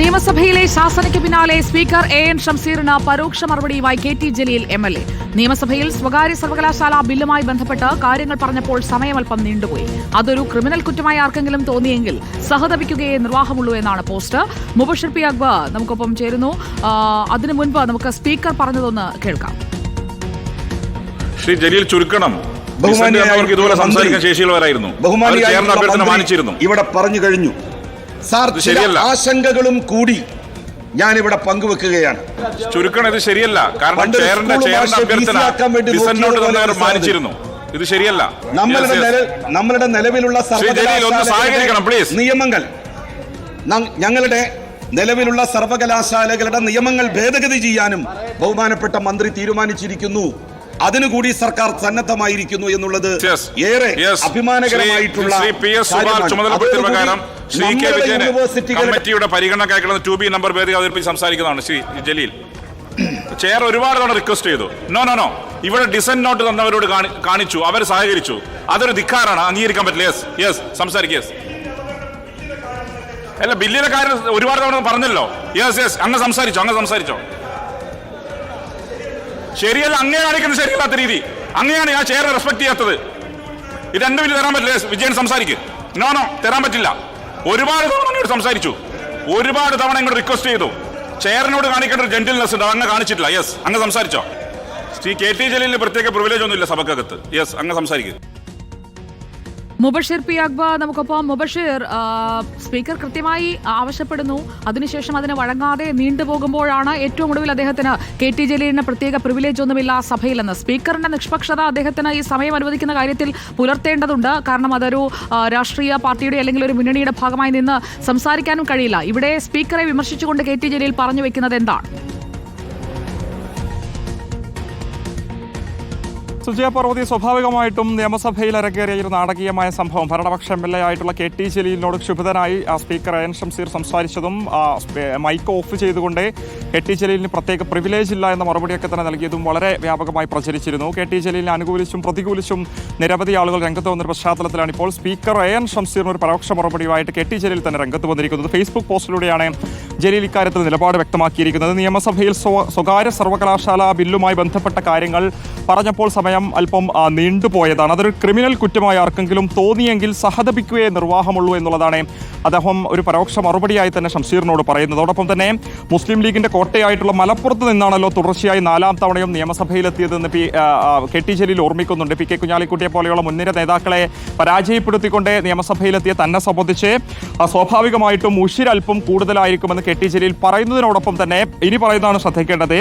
നിയമസഭയിലെ ശാസനയ്ക്ക് പിന്നാലെ speaker A N ഷംസീറിന് പരോക്ഷ മറുപടിയുമായി K T Jaleel M L A. നിയമസഭയിൽ സ്വകാര്യ സർവകലാശാല ബില്ലുമായി ബന്ധപ്പെട്ട് കാര്യങ്ങൾ പറഞ്ഞപ്പോൾ സമയമൽപ്പം നീണ്ടുപോയി. അതൊരു ക്രിമിനൽ കുറ്റമായി ആർക്കെങ്കിലും തോന്നിയെങ്കിൽ സഹതപിക്കുകയെ നിർവാഹമുള്ളൂ എന്നാണ് പോസ്റ്റ്. മുബഷിർ പി അക്ബർ നമുക്കൊപ്പം ചേരുന്നു. അതിനു മുൻപ് നമുക്ക് സ്പീക്കർ പറഞ്ഞതൊന്ന് കേൾക്കാം. ശ്രീ ജലീൽ ചുരുക്കണം. ബഹുമാനിയായ ഇതുപോലെ സംസാരിക്കാൻ ശേഷിയുള്ളവരായിരുന്നു. ബഹുമാനിയായ ഇവിടെ പറഞ്ഞു കഴിഞ്ഞു. സാർ ചില ശരിയല്ല. ആശങ്കകളും കൂടി ഞാൻ ഇവിടെ പങ്കുവെക്കുകയാണ് ചുരുക്കണം ഇത് ശരിയല്ല കാരണം പണ്ടൊരു ചെയറിന്റെ ചെയറിന്റെ അഭ്യർത്ഥന മാനിച്ചിരുന്നു ഇത് ശരിയല്ല നമ്മളുടെ. നമ്മളുടെ നിലവിലുള്ള. നിയമങ്ങൾ ഞങ്ങളുടെ നിലവിലുള്ള സർവകലാശാലകളുടെ നിയമങ്ങൾ ഭേദഗതി ചെയ്യാനും ബഹുമാനപ്പെട്ട മന്ത്രി തീരുമാനിച്ചിരിക്കുന്നു അതിനുകൂടി സർക്കാർ സന്നദ്ധമായിരിക്കുന്നു എന്നുള്ളത്. ഏറെ അഭിമാനകരമായിട്ടുള്ള ശ്രീ കെ കമ്മിറ്റിയുടെ പരിഗണന ടു ബി നമ്പർ അവതരിപ്പിച്ച് സംസാരിക്കുന്നതാണ് ശ്രീ ജലീൽ. ചെയർ ഒരുപാട് തവണ റിക്വസ്റ്റ് ചെയ്തു. നോ നോ നോ ഇവിടെ ഡിസന്റ് നോട്ട് തന്നവരോട് കാണിച്ചു. അവർ സഹകരിച്ചു. അതൊരു ധിക്കാരാണ്. അംഗീകരിക്കാൻ പറ്റില്ല. യെസ് യെസ് സംസാരിക്കുക യെസ് അല്ല ബില്ലിലെ കാര്യം ഒരുപാട് തവണ പറഞ്ഞല്ലോ. യെസ് യെസ് അങ്ങ് സംസാരിച്ചോ അങ്ങ് സംസാരിച്ചോ. ശരിയല്ല അങ്ങേ കാണിക്കുന്നത് ശരിയല്ലാത്ത രീതി. അങ്ങനെയാണ് ഞാൻ ചെയറിനെ റെസ്പെക്ട് ചെയ്യാത്തത്. ഇത് എന്റെ വീട്ടിൽ തരാൻ പറ്റില്ല വിജയൻ സംസാരിക്ക്. നോ നോ തരാൻ പറ്റില്ല. ഒരുപാട് തവണ അങ്ങോട്ട് സംസാരിച്ചു. ഒരുപാട് തവണ ഇങ്ങോട്ട് റിക്വസ്റ്റ് ചെയ്തു. ചെയറിനോട് കാണിക്കേണ്ട ഒരു ജെന്റിൽനെസ് ഉണ്ട് അങ്ങ് കാണിച്ചിട്ടില്ല. യെസ് അങ്ങ് സംസാരിച്ചോ. ശ്രീ കെ ടി ജലീലിന് പ്രത്യേക പ്രിവിലേജ് ഒന്നുമില്ല സഭക്കകത്ത്. യെസ് അങ്ങ് സംസാരിക്കുക മുബഷിർ പി അക്ബ നമുക്കൊപ്പം മുബഷിർ സ്പീക്കർ കൃത്യമായി ആവശ്യപ്പെടുന്നു. അതിനുശേഷം അതിന് വഴങ്ങാതെ നീണ്ടുപോകുമ്പോഴാണ് ഏറ്റവും ഒടുവിൽ അദ്ദേഹത്തിന് കെ ടി ജലീലിന് പ്രത്യേക പ്രിവിലേജ് ഒന്നുമില്ല സഭയിലെന്ന്. സ്പീക്കറിന്റെ നിഷ്പക്ഷത അദ്ദേഹത്തിന് ഈ സമയം അനുവദിക്കുന്ന കാര്യത്തിൽ പുലർത്തേണ്ടതുണ്ട്. കാരണം അതൊരു രാഷ്ട്രീയ പാർട്ടിയുടെ അല്ലെങ്കിൽ ഒരു മുന്നണിയുടെ ഭാഗമായി നിന്ന് സംസാരിക്കാനും കഴിയില്ല. ഇവിടെ സ്പീക്കറെ വിമർശിച്ചുകൊണ്ട് കെ ടി ജലീൽ പറഞ്ഞു വെക്കുന്നത് എന്താണ്? സുജയ പർവതി സ്വാഭാവികമായിട്ടും നിയമസഭയിൽ അരക്കേറിയ ഒരു നാടകീയമായ സംഭവം. ഭരണപക്ഷ എം എൽ എ ആയിട്ടുള്ള കെ ടി ജലീലിനോട് ക്ഷുഭിതനായി സ്പീക്കർ എൻ ഷംസീർ സംസാരിച്ചതും മൈക്ക് ഓഫ് ചെയ്തുകൊണ്ട് കെ ടി ജലീലിന് പ്രത്യേക പ്രിവിലേജ് ഇല്ല എന്ന മറുപടിയൊക്കെ തന്നെ നൽകിയതും വളരെ വ്യാപകമായി പ്രചരിച്ചിരുന്നു. കെ ടി ജലീലിനെ അനുകൂലിച്ചും പ്രതികൂലിച്ചും നിരവധി ആളുകൾ രംഗത്ത് വന്ന പശ്ചാത്തലത്തിലാണ് ഇപ്പോൾ സ്പീക്കർ എ എൻ ഷംസീറിന് ഒരു പരോക്ഷ മറുപടിയുമായിട്ട് കെ ടി ജലീൽ തന്നെ രംഗത്ത് വന്നിരിക്കുന്നത്. ഫേസ്ബുക്ക് പോസ്റ്റിലൂടെയാണ് ജലീൽ ഇക്കാര്യത്തിൽ നിലപാട് വ്യക്തമാക്കിയിരിക്കുന്നത്. നിയമസഭയിൽ സ്വ- സ്വകാര്യ സർവകലാശാല ബില്ലുമായി ബന്ധപ്പെട്ട കാര്യങ്ങൾ പറഞ്ഞപ്പോൾ സമയം അല്പം നീണ്ടുപോയതാണ്. അതൊരു ക്രിമിനൽ കുറ്റമായി ആർക്കെങ്കിലും തോന്നിയെങ്കിൽ സഹതപിക്കുകയെ നിർവാഹമുള്ളൂ എന്നുള്ളതാണ് അദ്ദേഹം ഒരു പരോക്ഷ മറുപടിയായി തന്നെ ഷംസീറിനോട് പറയുന്നത്. അതോടൊപ്പം തന്നെ മുസ്ലിം ലീഗിന്റെ കോട്ടയായിട്ടുള്ള മലപ്പുറത്ത് നിന്നാണല്ലോ തുടർച്ചയായി നാലാം തവണയും നിയമസഭയിലെത്തിയതെന്ന് പി കെ ടി ജലീൽ ഓർമ്മിക്കുന്നുണ്ട്. പി കെ കുഞ്ഞാലിക്കുട്ടിയെ പോലെയുള്ള മുൻനിര നേതാക്കളെ പരാജയപ്പെടുത്തിക്കൊണ്ട് നിയമസഭയിലെത്തിയ തന്നെ സംബന്ധിച്ച് സ്വാഭാവികമായിട്ടും ഉഷിരൽപ്പം കൂടുതലായിരിക്കുമെന്ന് കെ ടി ജലീൽ പറയുന്നതിനോടൊപ്പം തന്നെ ഇനി പറയുന്നതാണ് ശ്രദ്ധിക്കേണ്ടത്.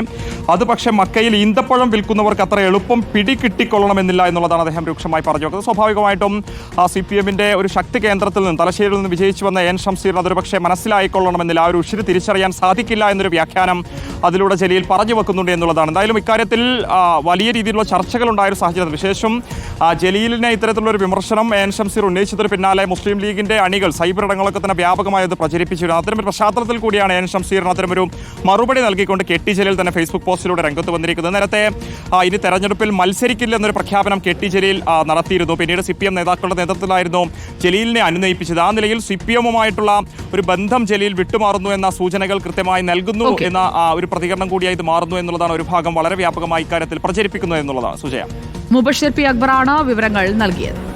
അത് പക്ഷേ മക്കയിൽ ഈന്തപ്പഴം വിൽക്കുന്നവർക്ക് അത്ര എളുപ്പം പിടികിട്ടിക്കൊള്ളണമെന്നില്ല എന്നുള്ളതാണ് അദ്ദേഹം രൂക്ഷമായി പറഞ്ഞു വെക്കുന്നത് സ്വാഭാവികമായിട്ടും സി പി എമ്മിന്റെ ഒരു ശക്തി കേന്ദ്രത്തിൽ നിന്ന് തലശ്ശേരിയിൽ നിന്ന് വിജയിച്ചു വന്ന എൻ. ഷംസീറിന് അതൊരു പക്ഷേ മനസ്സിലായിക്കൊള്ളണമെന്നില്ല. ആ ഒരു ഉഷിര് തിരിച്ചറിയാൻ സാധിക്കില്ല എന്നൊരു വ്യാഖ്യാനം അതിലൂടെ ജലീൽ പറഞ്ഞു വെക്കുന്നുണ്ട് എന്നുള്ളതാണ്. എന്തായാലും ഇക്കാര്യത്തിൽ വലിയ രീതിയിലുള്ള ചർച്ചകൾ ഉണ്ടായ ഒരു സാഹചര്യത്തിൽ വിശേഷം ജലീലിനെ ഇത്തരത്തിലുള്ള ഒരു വിമർശനം എൻ ഷംസീർ ഉന്നയിച്ചതിന് പിന്നാലെ മുസ്ലിം ലീഗിന്റെ അണികൾ സൈബർ ഇടങ്ങളൊക്കെ തന്നെ വ്യാപകമായി അത് പ്രചരിപ്പിച്ചിരുന്നു. അത്തരം ഒരു പശ്ചാത്തലത്തിൽ കൂടിയാണ് എൻ ഷംസീറിന് അത്തരമൊരു മറുപടി നൽകിക്കൊണ്ട് കെ ടി ജലീൽ തന്നെ ഫേസ്ബുക്ക് പോസ്റ്റിലൂടെ രംഗത്ത് വന്നിരിക്കുന്നത്. നേരത്തെ ഇനി തെരഞ്ഞെടുപ്പിൽ മത്സരിക്കില്ല എന്നൊരു പ്രഖ്യാപനം കെ ടി ജലീൽ നടത്തിയിരുന്നു. പിന്നീട് സി പി എം നേതാക്കളുടെ നേതൃത്വത്തിലായിരുന്നു ജലീലിനെ അനുനയിപ്പിച്ചത്. ആ നിലയിൽ സി പി എമ്മുമായിട്ടുള്ള ഒരു ബന്ധം ജലീൽ വിട്ടുമാറുന്നു എന്ന സൂചനകൾ കൃത്യമായി നൽകുന്നു എന്ന ആ, ഒരു പ്രതികരണം കൂടിയായി ഇത് മാറുന്നു എന്നുള്ളതാണ് ഒരു ഭാഗം വളരെ വ്യാപകമായി ഇക്കാര്യത്തിൽ പ്രചരിപ്പിക്കുന്നു എന്നുള്ളതാണ്. സുജയ. മുബഷിർ പി അക്ബറാണ് വിവരങ്ങൾ നൽകിയത്.